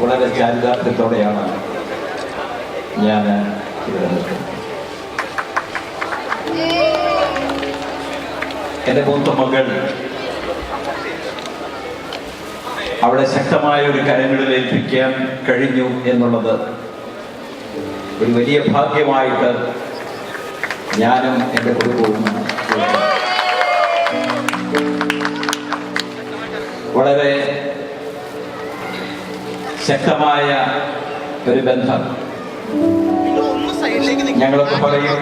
വളരെ ചാരിതാർത്ഥ്യത്തോടെയാണ് ഞാൻ എന്റെ നിൽക്കുന്നത് മൂത്ത മകൾ അവളെ ശക്തമായ ഒരു കരങ്ങളിൽ ഏൽപ്പിക്കാൻ കഴിഞ്ഞു എന്നുള്ളത് ഒരു വലിയ ഭാഗ്യമായിട്ട് ഞാനും എന്റെ കുടുംബവും. വളരെ ശക്തമായ ഒരു ബന്ധം. ഞങ്ങളൊക്കെ പറയും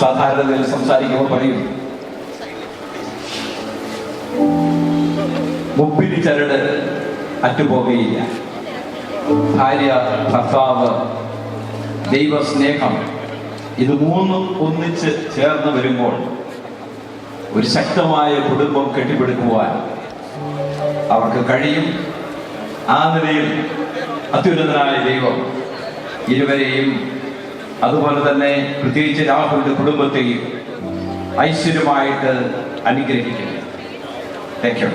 സാധാരണ സംസാരിക്കുമ്പോൾ പറയും മുപ്പിന് ചരട് അറ്റുപോകുകയില്ല ഭാര്യ ഭർത്താവ് ദൈവസ്നേഹം ഇത് മൂന്നും ഒന്നിച്ച് ചേർന്ന് വരുമ്പോൾ ഒരു ശക്തമായ കുടുംബം കെട്ടിപ്പടുക്കുവാൻ അവർക്ക് കഴിയും. ആ നിലയിൽ അത്യുന്നതനായ ദൈവം. ഇരുവരെയും അതുപോലെ തന്നെ പ്രത്യേകിച്ച് രാഹുലിന്റെ കുടുംബത്തെയും ഐശ്വര്യമായിട്ട് അനുഗ്രഹിക്കുന്നു. താങ്ക് യു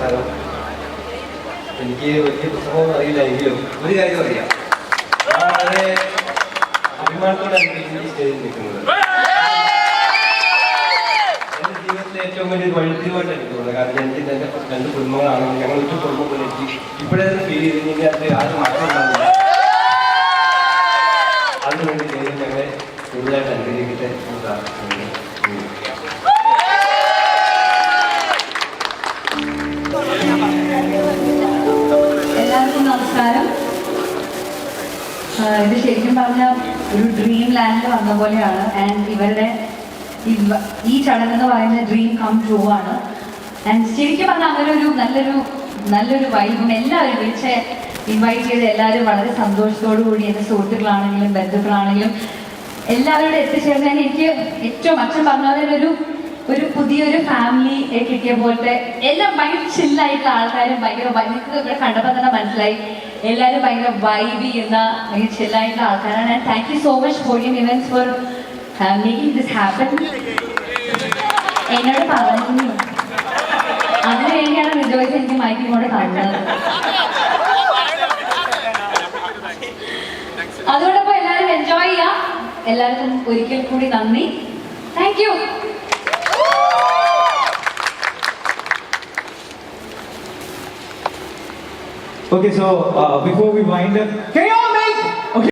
ഹലോ എനിക്ക് വലിയ പുസ്തകമൊന്നും അറിയില്ല എങ്കിലും ഒരു കാര്യം അറിയാം. വളരെ അഭിമാനത്തോടെയാണ് ഈ സ്റ്റേജിൽ നിൽക്കുന്നത്. എന്റെ ജീവിതത്തിലെ ഏറ്റവും വലിയൊരു വഴുത്തിരുവായിട്ട് എനിക്ക് തോന്നുന്നത് കാരണം എനിക്ക് എന്റെ രണ്ട് കുടുംബങ്ങളാണ്. ഞങ്ങൾ ഒറ്റ കുടുംബം പോലെ എനിക്ക് ഇപ്പോഴേ ഫീൽ ചെയ്ത് അത് ആരും മാറ്റം ഉണ്ടാവില്ല. അതിനുവേണ്ടി ദൈവം ഞങ്ങളെ കൂടുതലായിട്ട് അനുഗ്രഹിക്കട്ടെ എന്ന് പ്രാർത്ഥിക്കുന്നു. എല്ലാവർക്കും നമസ്കാരം. ഇത് ശരിക്കും പറഞ്ഞ ഒരു ഡ്രീം ലാൻഡിൽ വന്ന പോലെയാണ്. ആൻഡ് ഇവരുടെ ഈ ചടങ്ങ് എന്ന് പറയുന്ന ഡ്രീം കം ട്രൂ ആണ്. ആൻഡ് ശരിക്കും പറഞ്ഞാൽ അങ്ങനെ ഒരു നല്ലൊരു നല്ലൊരു വൈബും എല്ലാവരും വിളിച്ച് ഇൻവൈറ്റ് ചെയ്ത് എല്ലാവരും വളരെ സന്തോഷത്തോടു കൂടി എന്റെ സുഹൃത്തുക്കളാണെങ്കിലും ബന്ധുക്കളാണെങ്കിലും എല്ലാവരോടും എത്തിച്ചേർന്നതിന് എനിക്ക് ഏറ്റവും അച്ഛൻ പറഞ്ഞ പോലെ ഒരു ഒരു പുതിയൊരു ഫാമിലി കിട്ടിയ പോലത്തെ എല്ലാം ഭയങ്കര ചില്ലായിട്ടുള്ള ആൾക്കാരും ഭയങ്കര ഭയങ്കര. ഇവിടെ കണ്ടപ്പോൾ തന്നെ മനസ്സിലായി. എല്ലാവരും ഭയങ്കര വൈബ് ചെയ്യുന്ന ചില്ലായിട്ടുള്ള ആൾക്കാരാണ്. And thank you so much for you Evans for making this happen എന്നോട് പറഞ്ഞു. അതിനു വേണ്ടിയാണ് റിജോയ്സ് എനിക്ക് മൈക്കിൽ കൂടെ തന്നത്. അതുകൊണ്ടപ്പോ എല്ലാവരും എൻജോയ് ചെയ്യാം. എല്ലാവർക്കും ഒരിക്കൽ കൂടി നന്ദി. Okay, so uh, before we wind up, can